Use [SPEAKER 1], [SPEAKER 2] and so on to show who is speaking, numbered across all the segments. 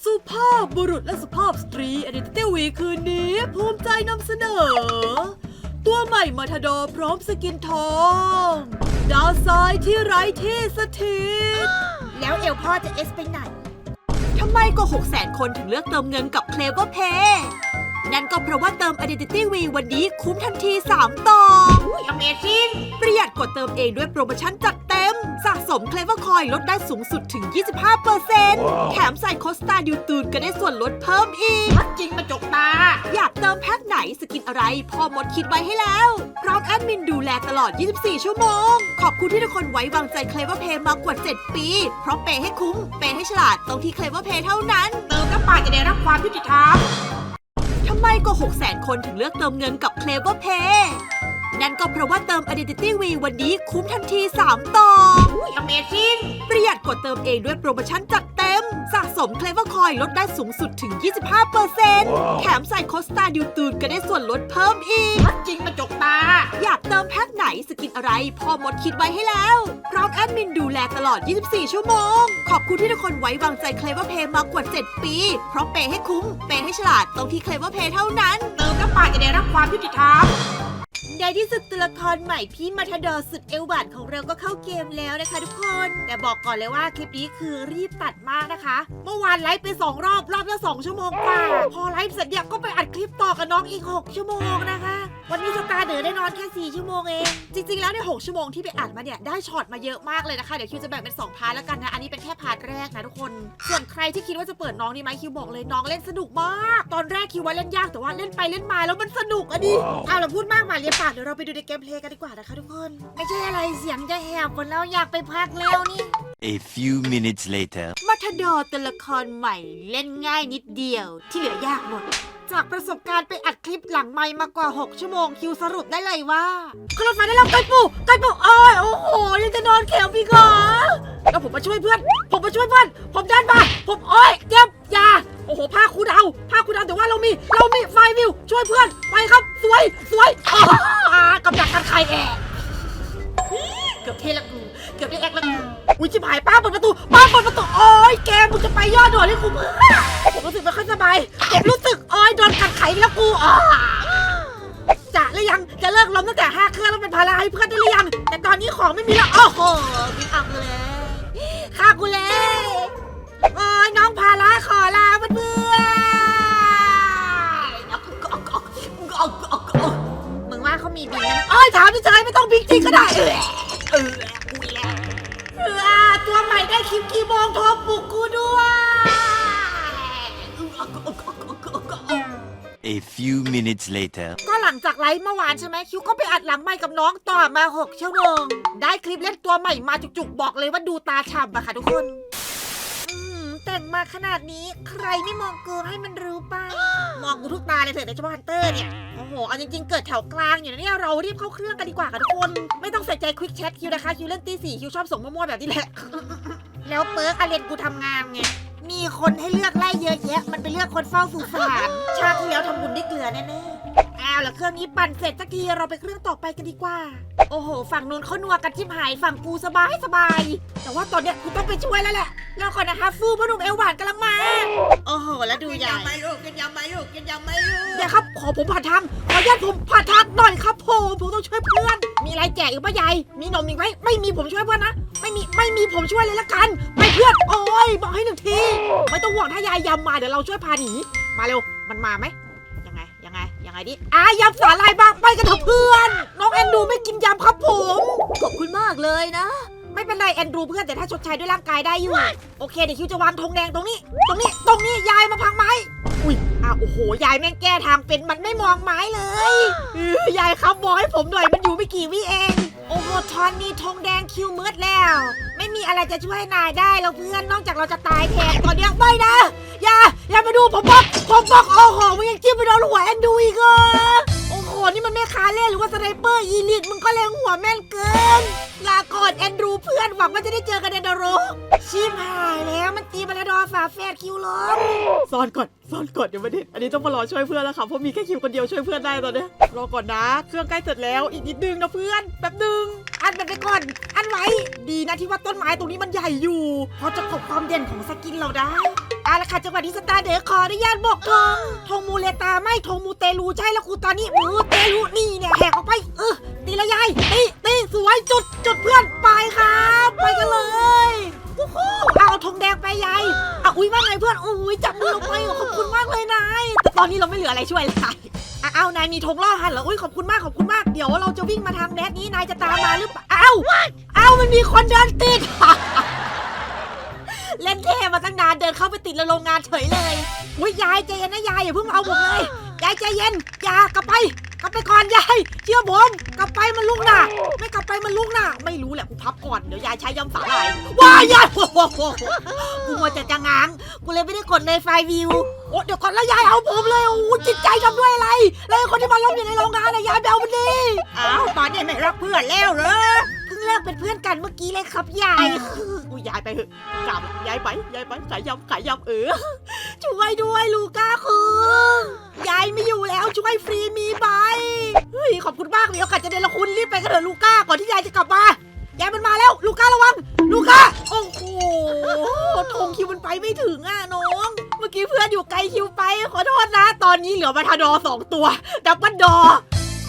[SPEAKER 1] สุภาพบุรุษและสุภาพสตรีอดิตเตวีคืนนี้ ภูมิใจนำเสนอ ตัวใหม่มาทาดอร์พร้อมสกินทอง ดาวซ้ายที่ไร้ที่สถิต
[SPEAKER 2] แล้วเอลพ่อจะเอสไปไหน
[SPEAKER 1] ทำไมก็6 0แสนคนถึงเลือกเติมเงินกับ Clever Pay นั่นก็เพราะว่าเติม Identity V วันนี้คุ้มทันที 3 ต่อ
[SPEAKER 2] อุ้ย Amazing
[SPEAKER 1] ประหยัดกดเติมเองด้วยโปรโมชั่นจัดเต็ม สะสม Clever Coin ลดได้สูงสุดถึง 25%แถมใส่โคสตาดิวตูนก็ได้ส่วนลดเพิ่มอีก
[SPEAKER 2] วัดจริงมาจกตา
[SPEAKER 1] อยากเติมแพ็คไหนสกินอะไร พ่อมดคิดไว้ให้แล้ว พร้อมแอดมินดูแลตลอด 24 ชั่วโมง ขอบคุณที่ทุกคนไว้วางใจ Clever Pay มากว่า 7 ปี เพราะเปย์ให้คุ้ม เปย์ให้ฉลาดตรงที่ Clever Pay เท่านั้น
[SPEAKER 2] เติมแล้วป่าจะได้รับความยุติธรรม
[SPEAKER 1] ทำ ไมก็ 6 0แสนคนถึงเลือกเติมเงินกับ Clever Pay นั่นก็เพราะว่าเติม Identity V วันนี้คุ้มทันที 3 ต่อ
[SPEAKER 2] อุ้ย Amazing
[SPEAKER 1] ประหยัดกดเติมเองด้วยโปรโมชั่นจัดเต็ม สะสม Clever Coin ลดได้สูงสุดถึง 25%แถมใส่โคสตาดิวตูนก็ได้ส่วนลดเพิ่มอีก
[SPEAKER 2] วัดจริงมาจกตา
[SPEAKER 1] อยากเติมแพ็คไหนสกินอะไร พ่อมดคิดไว้ให้แล้ว พร้อมแอดมินดูแลตลอด 24 ชั่วโมง ขอบคุณที่ทุกคนไว้วางใจ Clever Pay มากกว่า 7 ปี เพราะเปย์ให้คุ้ม เปย์ให้ฉลาดตรงที่ Clever Pay เท่านั้น
[SPEAKER 2] เติมแล้วป่าจะได้รับความยุติธรรม
[SPEAKER 1] ในที่สุดตัวละครใหม่พี่มาทาดอร์สุดเอวบานของเราก็เข้าเกมแล้วนะคะทุกคน แต่บอกก่อนเลยว่าคลิปนี้คือรีบตัดมากนะคะ เมื่อวานไลฟ์ไป2รอบรอบละ2ชั่วโมงกว่า พอไลฟ์เสร็จเนี่ยก็ น้องอีก 6 ชั่วโมงนะคะ วันนี้สตาร์เดอได้นอนแค่ 4 ชั่วโมงเอง จริง ๆ แล้วใน 6 ชั่วโมงที่ไปอัดมาเนี่ย ได้ช็อตมาเยอะมากเลยนะคะ เดี๋ยวคิวจะแบ่งเป็น 2 พาร์ทแล้วกันนะ อันนี้เป็นแค่พาร์ทแรกนะทุกคน ส่วนใครที่คิดว่าจะเปิดน้องนี่ไหมคิวบอกเลยน้องเล่นสนุกมาก ตอนแรกคิวว่าเล่นยากแต่ว่าเล่นไปเล่นมาแล้วมันสนุกอะดิเอาเราพูดมากหมายเรียบปากเดี๋ยวเราไปดูในเกมเพลย์กันดีกว่านะคะทุกคน
[SPEAKER 2] ไม่ใช่อะไรเสียงจะแหบหมดแล้วอยากไปพักแล้วนี่
[SPEAKER 3] A few minutes later.
[SPEAKER 1] มาทาดอร์ตัวละครใหม่เล่นง่ายนิดเดียวที่เหลือยากหมด จากประสบการณ์ไปอัดคลิปหลังไมค์มากว่า 6 ชั่วโมงคิวสรุปได้เลยว่าขึ้นรถไฟได้แล้วไกปูไกปูโอ้ยโอ้โหยังจะนอนเข็มอีกเหรอแล้วผมมาช่วยเพื่อน ผมมาช่วยเพื่อน ผมดันมานผมโอ้ยเจ็บยาโอ้โหผ้าคูดาวผ้าคูดาวแต่ว่าเรามี เรามีไฟวิว ช่วยเพื่อนไปครับสวยสวยอ่ากำจัดกันใครแอบ เกือบเทละกู เกือบได้แอกละกูอุ้ยชิบหายป้าเปิดประตู ป้าเปิดประตู โอ้ยแกมึงจะไปยอดด่วนให้กูเพื่อผมรู้สึกไม่ค่อยสบายผมรู้สึกโอ้ยโดนกัดไขอีกแล้วกูอ่าจะหรือยัง จะเลิกล้มตั้งแต่ห้าเครื่องแล้วเป็นภาระให้เพื่อนได้หรือยัง แต่ตอนนี้ของไม่มีแล้ว โอ้โหมีอังเลยฆ่ากูเลยโอ้ยน้องภาระขอลาเพื่อนๆ
[SPEAKER 2] มึงว่าเขามีบินไหม
[SPEAKER 1] โอ้ยถามเฉยๆไม่ต้องบิ๊กจริงก็ได้ เออออกูแล้วเออตัวใหม่ได้คลิปกี่โมงโทรปลุกกูด้วย
[SPEAKER 3] A few minutes later.
[SPEAKER 2] ก็หลังจากไลฟ์เมื่อวานใช่ไหมคิวก็ไปอัดหลังไม่กับน้องต่อมา 6 ชั่วโมง ได้คลิปเล่นตัวใหม่มาจุกๆ บอกเลยว่าดูตาฉ่ำอะค่ะทุกคน แต่งมาขนาดนี้ ใครไม่มองกูให้มันรู้ป่ะมองกูทุกตาเลยเถอะแต่เฉพาะฮันเตอร์เนี่ย โอ้โห เอาจริงๆ เกิดแถวกลางอยู่นะเนี่ย เรารีบเข้าเครื่องกันดีกว่าค่ะทุกคน ไม่ต้องใส่ใจควิกแชทคิวนะคะ คิวเล่นตีสี่คิวชอบส่งมั่วๆแบบนี้แหละ แล้วเปิร์กอาเลนกูทำงานไง มีคนให้เลือกไล่เยอะแยะ มันไปเลือกคนเฝ้าสุสานชาติที่แล้วทำบุญได้เกลือแน่ๆอ้าวแล้วเครื่องนี้ปั่นเสร็จสักทีเราไปเครื่องต่อไปกันดีกว่า โอ้โห ฝั่งนู้นเขานัวกันชิบหาย ฝั่งกูสบายสบาย แต่ว่าตอนเนี้ยกูต้องไปช่วยแล้วแหละ รอก่อนนะคะฟูพ่อหนุ่มเอวหวานกำลังมา โอ้โห แล้วดูใหญ่
[SPEAKER 1] ไม่ลูกกินยำไม่ลูกกินยำไม่ลูก
[SPEAKER 2] เดี๋ยวครับ ขอผมผ่านทางขออนุญาตผมผ่านทางหน่อยครับผมผมต้องช่วยเพื่อน มีอะไรแจกอีกปะยายมีนมอีกไหมไม่มีผมช่วยเพื่อนนะ ไม่มีไม่มีผมช่วยเลยละกัน ไปเพื่อนโอ้ยบอกให้หนึ่งที ไม่ต้องห่วงถ้ายายยำมาเดี๋ยวเราช่วยพาหนี มาเร็ว มันมาไหมยังไงยังไงยังไงดิอะยำสาลายบ้างไปกันเถอะเพื่อน น้องแอนดูไม่กินยำครับผม
[SPEAKER 1] ขอบคุณมากเลยนะ
[SPEAKER 2] ไม่เป็นไรแอนดรูเพื่อนแต่ถ้าชดใช้ด้วยร่างกายได้อยู่ โอเคเดี๋ยวคิวจะวางธงแดงตรงนี้ ตรงนี้ตรงนี้ยายมาพังไม้อุ้ยอ้าวโอ้โหยายแม่งแก้ทางเป็นมันไม่มองไม้เลยยายครับบอกให้ผมหน่อยมันอยู่ไม่กี่วิเองโอ้โหทอนนี้ธงแดงคิวมืดแล้ว ไม่มีอะไรจะช่วยนายได้แล้วเพื่อนนอกจากเราจะตายแทนตอนเนี้ยไม่นะอย่าอย่ามาดูผมบอกผมบอกโอ้โหมึงยังจิ้มไปโดนหัวแอนดูอีกเหรอโอ้โหนี่มันไม่ค้าเล่หรือว่าสไนเปอร์อีลิทมึงก็เล็งหัวแม่นเกิน ลาก่อนแอนดรูเพื่อนหวังว่าจะได้เจอกันในนรกชิมหายแล้วมันตีมาราดอฝาแฝดคิวล้ม
[SPEAKER 1] ซ่อนก่อนซ่อนก่อนเดี๋ยวไม่ได้อันนี้ต้องมารอช่วยเพื่อนแล้วค่ะเพราะมีแค่คิวคนเดียวช่วยเพื่อนได้ตอนเนี้ยรอก่อนนะเครื่องใกล้เสร็จแล้วอีกนิดนึงนะเพื่อนแป๊บนึง
[SPEAKER 2] อันมันไปก่อน อันไว้ ดีนะที่ว่าต้นไม้ตรงนี้มันใหญ่อยู่เพราะจะกลบความเด่นของสกินเราได้เอาละค่ะจังหวะนี้สตาร์เดอขออนุญาตบอกทงทงมูเลตาไม่ทงมูเตลูใช่แล้วครูตอนนี้มูเตลูนี่เนี่ยแหกออกไปเออตีละยายตีตี อนนี้เราไม่เหลืออะไรช่วยเลยอะเอานายมีธงล่อหันเหรออุ้ยขอบคุณมากขอบคุณมากเดี๋ยวเราจะวิ่งมาทางแดดนี้นายจะตามมาหรือเปล่าเอ้าเอ้ามันมีคนเดินติด เล่นเท่มาตั้งนานเดินเข้าไปติดในโรงงานเฉยเลยอุ้ยยายใจเย็นนะยายอย่าเพิ่งมาเอาผมเลยยายใจเย็นอย่ากลับไป กลับไปก่อนยายเชื่อผม กลับไปมันลุกหน้าไม่กลับไปมันลุกหน้าไม่รู้แหละกูพับก่อนเดี๋ยวยายใช้ย้ำฝาลายว้ายยายโอ้โหกูมัวจะจะง้างกูเลยไม่ได้กดในไฟล์วิวโอ้เดี๋ยวก่อนแล้วยายเอาผมเลยโอ้โหจิตใจทำด้วยอะไร แล้วไอ้คนที่มาล้มอยู่ในโรงงานนะยายไปเอามันดีอ้าวตอนนี้ไม่รักเพื่อนแล้วเหรอเพิ่งเลิกเป็นเพื่อนกันเมื่อกี้เลยครับยายอุ้ ยายไปเถอะกลับยายไปยายไปขายยำขายยำเออช่วยด้วยลูก้าคือยายไม่อยู่แล้วช่วยฟรีมีใบเฮ้ยขอบคุณมากมีโอกาสจะเดนละคุณรีบไปกันเถอะลูก้าก่อนที่ยายจะกลับมายายมันมาแล้วลูก้าระวังลูก้าโอ้โหธงคิวมันไปไม่ถึงอะน้อง เมื่อกี้เพื่อนอยู่ไกลคิวไป ขอโทษนะ ตอนนี้เหลือมาทาดอสองตัวดับบิลดอ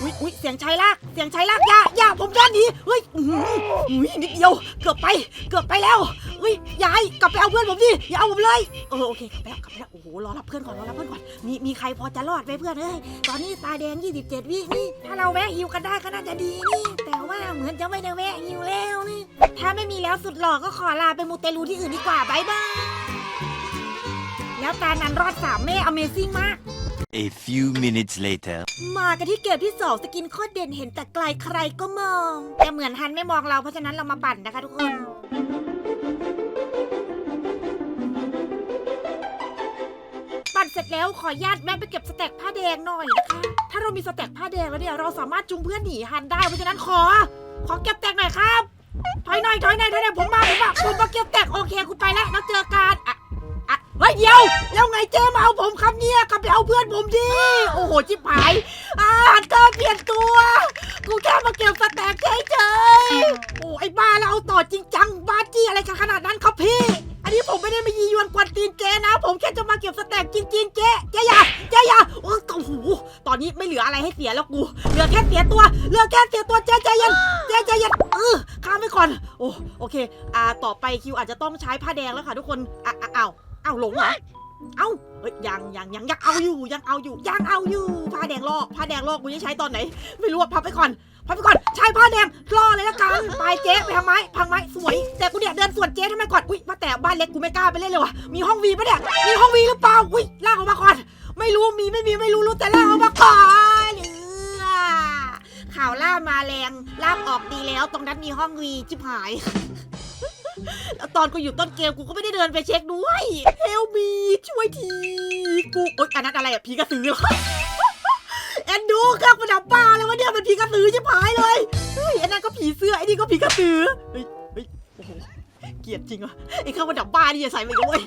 [SPEAKER 2] อุ้ยอุ้ยเสียงชัยลากเสียงชัยลากอย่าอย่าผมด้านนี้เฮ้ยอื้อหืออุ้ยนิดเดียวเกือบไปเกือบไปแล้วเฮ้ยยายกลับไปเอาเพื่อนผมดิอย่าเอาผมเลยเออโอเคกลับไปแล้วกลับไปแล้วโอ้โหรอรับเพื่อนก่อนรอรับเพื่อนก่อนมีมีใครพอจะรอดไหมเพื่อนเอ้ยตอนนี้ตาแดง 27 วินี่ถ้าเราแวะฮิวกันได้ก็น่าจะดีนี่ แต่ว่าเหมือนจะไม่ได้แวะฮิวแล้วนี่ถ้าไม่มีแล้วสุดหล่อก็ขอลาไปมูเตลูที่อื่นดีกว่าบายบายแล้วตานั้นรอดสามแม่ Amazing มาก
[SPEAKER 3] A few minutes later.
[SPEAKER 2] มากันที่เกมที่สองสกินโคตรเด่นเห็นแต่ไกลใครก็มอง แต่เหมือนฮันไม่มองเราเพราะฉะนั้นเรามาปั่นนะคะทุกคน ปั่นเสร็จแล้วขอญาตแวะไปเก็บสแต็กผ้าแดงหน่อยนะคะ ถ้าเรามีสแต็กผ้าแดงแล้วเนี่ยเราสามารถจูงเพื่อนหนีฮันได้เพราะฉะนั้นขอ ขอเก็บแตกหน่อยครับถอยหน่อยถอยหน่อยถอยหน่อยผมมาผมมาผมมาเก็บแตกโอเคคุณไปแล้วแล้วเจอกันอะอะเฮ้ยเดี๋ยว ไงเจ๊มาเอาผมครับเนี่ยกลับไปเอาเพื่อนผมดิโอ้โหจิบหายอ่าเธอเปลี่ยนตัว กูแค่มาเก็บสแต็กเฉยๆโอ้ไอ้บ้าแล้วเอาต่อจริงจังบ้าจี้อะไรกันขนาดนั้นครับพี่ อันนี้ผมไม่ได้มายียวนกวนตีนเจนะ ผมแค่จะมาเก็บสแต็กจริงๆเจ๊เจ๊อย่าเจ๊อย่าโอ้โหตอนนี้ไม่เหลืออะไรให้เสียแล้วกู เหลือแค่เสียตัวเหลือแค่เสียตัวเจ๊ใจเย็นเจ๊ใจเย็นเออข้ามไปก่อน โอ้โอเค อ่าต่อไปคิวอาจจะต้องใช้ผ้าแดงแล้วค่ะทุกคนอ้าวอ้าวหลงเหรอ เอ้าเฮ้ยยังยังยังยังเอาอยู่ยังเอาอยู่ยังเอาอยู่ผ้าแดงลอกผ้าแดงลอกกูจะใช้ตอนไหน ไม่รู้พับไปก่อนพับไปก่อนใช้ผ้าแดงรอกเลยละกันไปเจ๊ไปทางไม้พังไม้สวย แต่กูเนี่ยเดินสวนเจ๊ทำไมก่อนอุ้ยว่าแต่บ้านเล็กกูไม่กล้าไปเล่นเลยว่ะมีห้องวีปะเนี่ยมีห้องวีหรือเปล่าอุ้ยล่ากออกมาก่อน ไม่รู้มีไม่มีไม่รู้รู้แต่ล่ากออกมาก่อนเออข่าวล่ามาแรงล่าออกดีแล้ว ตรงนั้นมีห้องวีจิบหาย แล้วตอนกูอยู่ต้นเกมกูก็ไม่ได้เดินไปเช็คด้วยเฮลมีช่วยทีกูโอ๊ยอันนั้นอะไรอะผีกระสือเหรอแอนดูครื่องประดับบ้าแล้ววะเนี่ยมันผีกระสือใช่ไหายเลยเฮ้ยอันนั้นก็ผีเสื้อไอ้นี่ก็ผีกระสือ ลียดจริงวะไอ้เครื่องประดับบ้านี่อย่าใส่ไปเลยเว้ย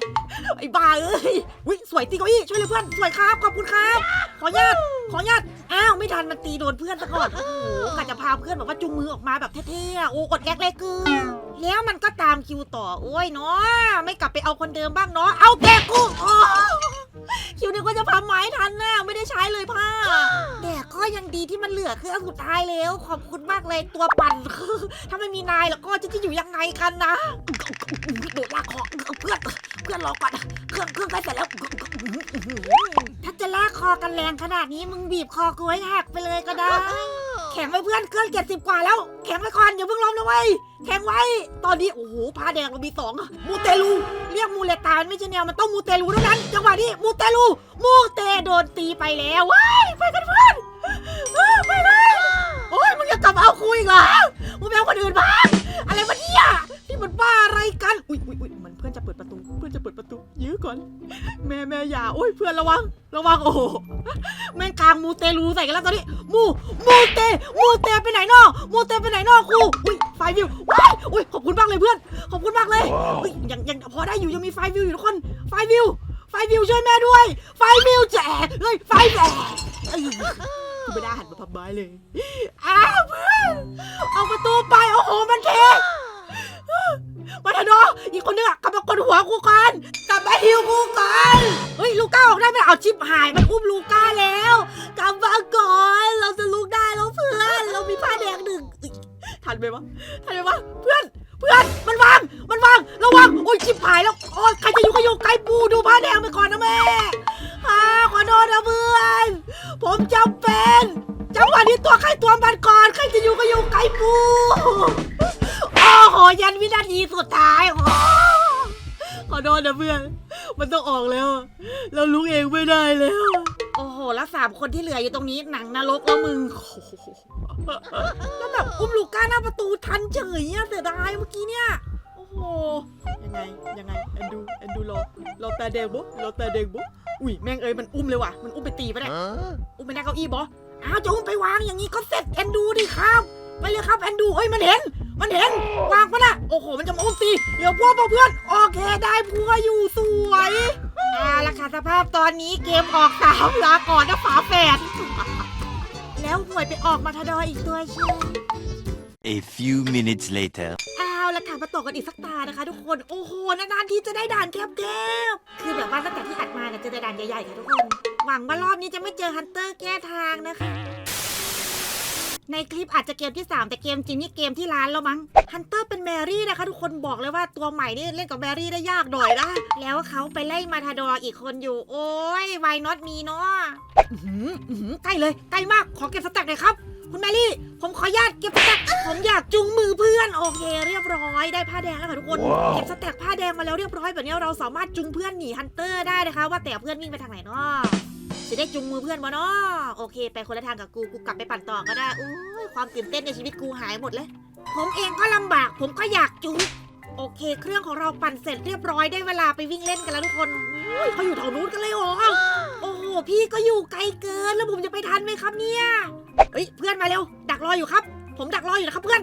[SPEAKER 2] ไอ้บ้าเอ้ยวิสวยตีเก้าอี้ช่วยเลยเพื่อนสวยครับขอบคุณครับ ขออนุญาตขออนุญาตอ้าวไม่ทันมันตีโดนเพื่อนซะก่อนโอ้โหกะจะพาเพื่อนแบบว่าจุงมือออกมาแบบเท่ๆอะโอ้อดแกกเลยคือแล้วมันก็ตามคิวต่อโอ้ยเนาะไม่กลับไปเอาคนเดิมบ้างเนาะเอาแกกูโอ้ คิวนึกว่าจะพับไม้ทันน่ะไม่ได้ใช้เลยผ้าแต่ก็ยังดีที่มันเหลือเครื่องสุดท้ายแล้ว ขอบคุณมากเลยตัวปั่นถ้าไม่มีนายแล้วก็จะจะอยู่ยังไงกันนะโดดลากคอเพื่อนเพื่อนรอก่อนเครื่องเครื่องใกล้เสร็จแล้วถ้าจะลากคอกันแรงขนาดนี้มึงบีบคอกูให้หักไปเลยก็ได้แข็งไว้เพื่อนเครื่องเจ็ดสิบกว่าแล้ว แข็งไว้ก่อนอย่าเพิ่งล้มนะเว้ยแข็งไว้ ตอนนี้โอ้โหผ้าแดงเรามีสองมูเตลู เรียกมูเลตามันไม่ใช่แนวมันต้องมูเตลูเท่านั้น จังหวะนี้มูเตลู มูเตโดนตีไปแล้วว้ายไปกันเพื่อนไปเลยโอ้ยมึงจะกลับเอาคุยเหรอมึงไปเอาคนอื่นบ้างอะไรวะเนี่ยนี่มันบ้าอะไรกัน อุ้ยอุ้ยอุ้ยมันเพื่อน จะเปิดประตู เพื่อนจะเปิดประตู ยื้อก่อน แม่แม่อย่าโอ้ยเพื่อนระวัง ระวังโอ้โหแม่งกลางมูเตลูใส่กันแล้วตอนนี้ มูมูเตมูเตไปไหนนอมูเตไปไหนนอครูอุ้ยไฟวิวว้ายอุ้ยขอบคุณมากเลยเพื่อน ขอบคุณมากเลยอุ้ยยังยังพอได้อยู่ยังมีไฟวิวอยู่ทุกคนไฟวิวไฟวิวช่วยแม่ด้วย ไฟวิวแจกเฮ้ยไฟแจกเอ้ยกูไม่ได้หันมาพับไม้เลย อ้าวเพื่อน เอาประตูไป โอ้โห มันเท มาทาโดอีกคนนึงอะกลับมากดหัวกูก่อนกลับมาฮิวกูก่อนเฮ้ยลูก้าออกได้ไหมเอาชิปหายมันอุ้มลูก้าแล้วกลับมาก่อนเราจะลุกได้แล้วเพื่อนเรามีผ้าแดงหนึ่งอุ๊ยทันไหมวะทันไหมวะเพื่อนเพื่อนมันวางมันวางระวังโอ้ยชิบหายแล้วโอ้ยใครจะอยู่ก็อยู่ไกลปูดูผ้าแดงไปก่อนนะแม่อ่าขอโทษนะเพื่อน ผมจำเป็นจังหวะนี้ตัวใครตัวมันก่อนใครจะอยู่ก็อยู่ไกลปู ษนะเพื่อน มันต้องออกแล้ว เราลุกเองไม่ได้แล้ว โอ้โห แล้วสามคนที่เหลืออยู่ตรงนี้หนังนรกแล้วมึงโอ้โหแล้วแบบอุ้มลูก้าหน้าประตูทันเฉยอะเสียดายเมื่อกี้เนี่ย โอ้โห ยังไง ยังไงแอนดูแอนดูรอรอตาแดงบุ๊รอตาแดงบุ๊อุ้ยแม่งเอ้ยมันอุ้มเลยว่ะ มันอุ้มไปตีไปะเนี่ยอุ้มไปหน้าเก้าอี้บออ้าวจะอุ้มไปวางอย่างนี้ก็เสร็จแอนดูดิครับ ไปเลยครับแอนดูเอ้ยมันเห็น มันเห็นวางปะน่ะโอ้โห มันจะมาอุ้มตีเดี๋ยวพวกเพื่อนโอเคได้พัวอยู่สวยเอาละค่ะสภาพตอนนี้เกมออกสามลาก่อนนะฝาแฝดแล้วหน่วยไปออกมาทาดอยอีกตัวเชียว
[SPEAKER 3] A few minutes later.
[SPEAKER 2] เอาละค่ะมาต่อกันอีกสักตานะคะ ทุกคน โอ้โห นานๆที่จะได้ด่านแคบๆ คือแบบว่าตั้งแต่ที่อัดมาเนี่ยจะได้ด่านใหญ่ๆค่ะทุกคน หวังว่ารอบนี้จะไม่เจอฮันเตอร์แก้ทางนะคะ ในคลิปอาจจะเกมที่ 3 แต่เกมจริงนี่เกมที่ร้านแล้วมั้งฮันเตอร์เป็นแมรี่นะคะ ทุกคนบอกเลยว่าตัวใหม่นี่เล่นกับแมรี่ได้ยากหน่อยนะแล้วเขาไปไล่มาทาดอร์อีกคนอยู่ โอ้ยวายน็อตมีเนาะอื้อหืออื้อหือใกล้เลยใกล้มากขอเก็บสแต็กหน่อยครับ คุณแมรี่ ผมขออนุญาตเก็บสแต็กผมอยากจุงมือเพื่อนโอเค เรียบร้อยได้ผ้าแดงแล้วค่ะทุกคน
[SPEAKER 3] ว้าว
[SPEAKER 2] เก็บสแต็กผ้าแดงมาแล้วเรียบร้อยแบบนี้เราสามารถจุงเพื่อนหนีฮันเตอร์ได้นะคะ ว่าแต่เพื่อนวิ่งไปทางไหนเนาะ จะได้จุงมือเพื่อนมาเนาะโอเค ไปคนละทางกับกู กูกลับไปปั่นต่อก็ได้อุ้ยความตื่นเต้นในชีวิตกูหายหมดเลย ผมเองก็ลำบาก ผมก็อยากจุงโอเค เครื่องของเราปั่นเสร็จเรียบร้อยได้เวลาไปวิ่งเล่นกันแล้วทุกคนอุ้ยเขาอยู่แถวนู้นกันเลยเหรอโอ้โหพี่ก็อยู่ไกลเกินแล้วผมจะไปทันไหมครับเนี่ยเฮ้ยเพื่อนมาเร็ว ดักรออยู่ครับ ผมดักรออยู่นะครับเพื่อน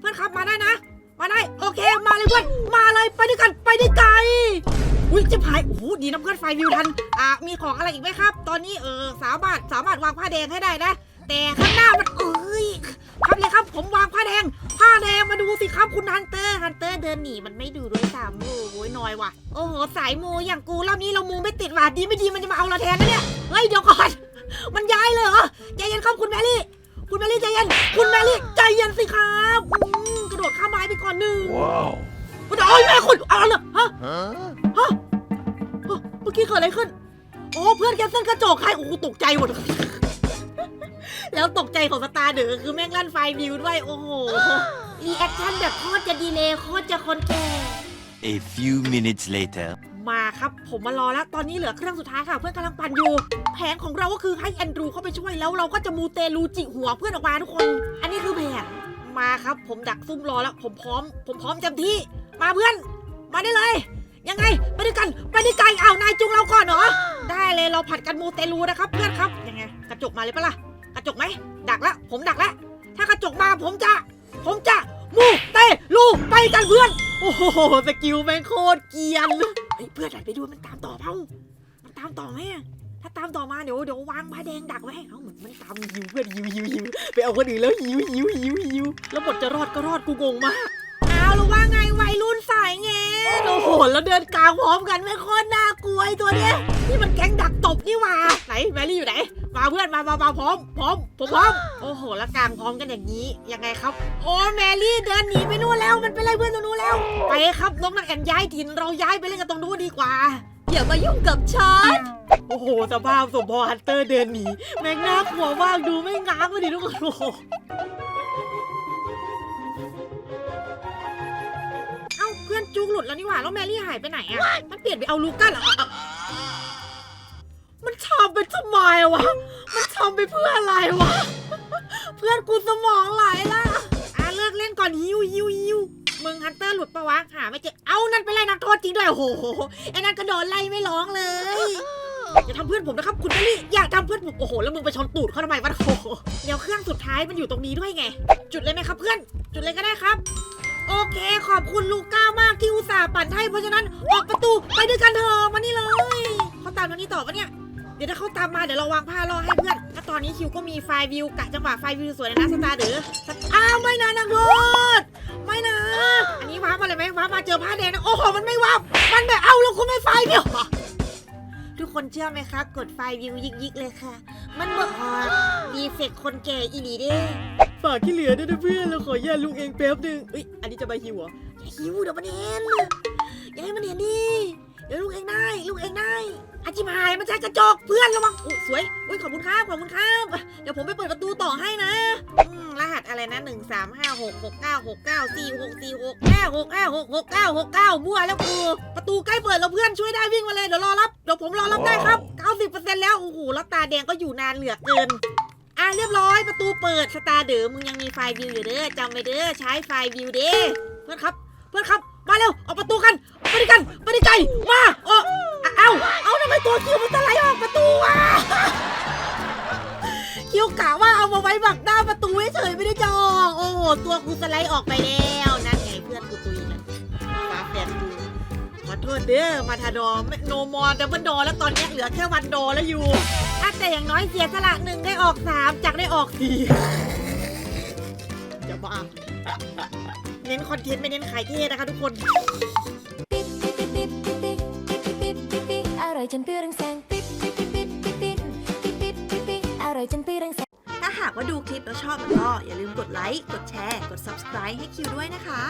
[SPEAKER 2] เพื่อนครับมาได้นะ มาได้ โอเค มาเลยเพื่อน มาเลยไปด้วยกันไปด้ไกล อุ้ยจะพายโอ้โหดีนะเพื่อไฟวิวทันอะมีของอะไรอีกไหมครับ ตอนนี้เออสามารถสามารถวางผ้าแดงให้ได้นะ แต่ข้างหน้ามันเอ้ยครับเลยครับผมวางผ้าแดง ผ้าแดงมาดูสิครับคุณฮันเตอร์ฮันเตอร์เดินหนีมันไม่ดูด้วยซ้ำโอ้โหน้อยว่ะโอ้โหสายมูอย่างกูรอบนี้เรามูไม่ติดว่ะดีไม่ดีมันจะมาเอาเราแทนนะเนี่ยเฮ้ยเดี๋ยวก่อนมันย้ายเลยเหรอใจเย็นครับคุณแมรี่ คุณแมรี่ใจเย็น คุณแมรี่ใจเย็นสิครับกระโดดข้ามไม้ไปก่อนหนึ่ง
[SPEAKER 3] Wow.
[SPEAKER 2] โอ้ยแม่คุณเอาละฮะ
[SPEAKER 3] Huh?
[SPEAKER 2] ฮะฮะเมื่อกี้เกิดอะไรขึ้น โอ้เพื่อนแกเส้นกระจกใครโอ้โหตกใจหมด แล้วตกใจของสตาร์เดอคือแม่งลั่นไฟวิวด้วยโอ้โหรีแอคชั่นแบบโคตรจะดีเลยโคตรจะคนแก่
[SPEAKER 3] A few minutes later.
[SPEAKER 2] มาครับ ผมมารอแล้ว ตอนนี้เหลือเครื่องสุดท้ายค่ะ เพื่อนกำลังปั่นอยู่ แผนของเราก็คือให้แอนดรูเข้าไปช่วยแล้วเราก็จะมูเตลูจิหัวเพื่อนออกมาทุกคน อันนี้คือแผนมาครับ ผมดักซุ่มรอแล้ว ผมพร้อม ผมพร้อมเต็มที่ มาเพื่อน มาได้เลย ยังไง ไปด้วยกัน ไปด้วยกันอ้าวนายจุงเราก่อนเหรอ ได้เลยเราผัดกันมูเตลูนะครับ เพื่อนครับ ยังไง กระจกมาเลยปะล่ะ กระจกไหม ดักแล้วผมดักแล้วถ้ากระจกมาผมจะ ผมจะ มูเตลูไปกันเพื่อน โอ้โห สกิลแม่งโคตรเกรียนเฮ้ยเพื่อนหันไปดูมันตามต่อเปล่ามันตามต่อไหมอะถ้าตามต่อมาเดี๋ยวเดี๋ยววางผ้าแดงดักไว้ให้เอาเหมือนมันตามหิวเพื่อนหิวหิวหิวไปเอาคนอื่นแล้วหิวหิวหิวหิวแล้วบทจะรอดก็รอดกูงงมาก เอาแล้ว่าไงวัยรุ่นสายเงี้ยโอ้โหแล้วเดินกลางพร้อมกันไม่โคตรน่ากลัวไอ้ตัวเนี้ยนี่มันแก๊งดักตบนี่หว่าไหนแมรี่อยู่ไหน มาเพื่อนมามามาพร้อมพร้อมผมพร้อมโอ้โหแล้วกลางพร้อมกันอย่างนี้ยังไงครับ โอ้แมรี่เดินหนีไปนู่นแล้วมันไปไล่เพื่อนตรงนู้นแล้วไปครับน้องนักแอนย้ายถิ่นเราย้ายไปเล่นกันตรงนู้นดีกว่าอย่ามายุ่งกับฉันโอ้โหสภาพสมพอฮันเตอร์เดินหนีแม่งน่ากลัวมากดูไม่ง้างเลยดิทุกคนโอ้โหเอ้ ลุดแล้วนี่หว่าแล้วแมรี่หายไปไหนอะมันเปลี่ยนไปเอาลูก้าเหรออะมันทำไปทำไมวะ มันทำไปเพื่ออะไรวะ เพื่อนกูสมองไหลละอะเลิกเล่นก่อนฮิวฮิวฮิวมึงฮันเตอร์หลุดปะวะหาไม่เจอ เอานั่นไปไล่นักโทษจริงด้วยโอ้โหไอ้นั่นกระโดดไล่ไม่ร้องเลยอย่าทำเพื่อนผมนะครับ คุณเบลลี่อย่าทำเพื่อนผมโอ้โหแล้วมึงไปชนตูดเขาทำไมวะโอ้โหเดี๋ยวเครื่องสุดท้ายมันอยู่ตรงนี้ด้วยไง จุดเลยไหมครับเพื่อน จุดเลยก็ได้ครับ โอเค ขอบคุณลูก้ามากที่อุตส่าห์ปั่นให้ เพราะฉะนั้นออกประตูไปด้วยกันเถอะมานี่เลยเขาตามมานี่ต่อปะเนี่ย เดี๋ยวถ้าเขาตามมาเดี๋ยวเราวางผ้ารอให้เพื่อนแล้วตอนนี้คิวก็มีไฟล์วิวกะจังหวะไฟล์วิวสวยนะสตาร์เดออ้าวไม่นะนักโทษไม่นะออันนี้ว้ามาเลยไหมว้ามาเจอผ้าแดงนะโอ้โหมันไม่ว้ามันแบบเอาแล้วคุณไม่ไฟเนี่ยทุกคนเชื่อไหมคะ กดไฟวิวยิกยิกๆเลยค่ะ มันบอกดีเฟกคนแก่อีหลีเด้
[SPEAKER 1] ฝากที่เหลือด้วยนะเพื่อนเราขอแย่ลุงเองแป๊บนึงเอ้ยอันนี้จะไปหิวเหรอ
[SPEAKER 2] อย่าหิวเดี๋ยวมันเห็นอย่าให้มันเห็นดิเดี๋ยวลูกเองได้ลูกเองได้อาจิมายมันใช้กระจกเพื่อนระวังอุ้ยสวยอุ้ยขอบคุณครับขอบคุณครับเดี๋ยวผมไปเปิดประตูต่อให้นะอืมรหัสอะไรนะหนึ่งสามห้าหกหกเก้าหกเก้าสี่หกสี่หกห้าหกห้าหกหกเก้าหกเก้ามั่วแล้วครูประตูใกล้เปิดแล้วเพื่อนช่วยได้วิ่งมาเลยเดี๋ยวรอรับเดี๋ยวผมรอรับได้ครับเก้าสิบเปอร์เซ็นต์แล้วโอ้โหแล้วตาแดงก็อยู่นานเหลือเกิน อะเรียบร้อยประตูเปิดสตาร์เดอมึงยังมีไฟล์วิวอยู่เด้อจำไว้เด้อใช้ไฟล์วิวเด้เพื่อนครับ เพื่อนครับมาเร็วออกประตูกันไปด้วยกันไปด้วยกันมาเออเอ้าเอาทำไมตัวคิวมันตะไหลออกประตูวะคิวกะว่าเอามาไว้บักหน้าประตูเฉยไม่ได้จองโอ้โหตัวกูสไลด์ออกไปแล้วนั่นไงเพื่อนกูตุยนะฝาแฝดกูขอโทษเด้อมาทาดอมโนมอดับเบิลดอแล้วตอนนี้เหลือแค่วันดอแล้วอยู่ แต่อย่างน้อยเสียสละหนึ่งได้ออกสามจากได้ออกสี่อย่าบ้าเน้นคอนเทนต์ไม่เน้นขายเท่นะคะทุกคน
[SPEAKER 4] ปิ๊ดปิ๊ดปิ๊ดปิ๊ดปิ๊ดปิ๊ดปิ๊ดปิ๊ดอร่อยจนเปรี้ยวแรงแซงปิ๊ดปิ๊ดปิ๊ดปิ๊ดปิ๊ดปิ๊ดปิ๊ดปิ๊ดปิ๊ดอร่อยจนเปรี้ยวแรงแซง
[SPEAKER 5] ถ้าหากว่าดูคลิปแล้วชอบก็อย่าลืมกดไลค์ กดแชร์ กด subscribe ให้คิวด้วยนะคะ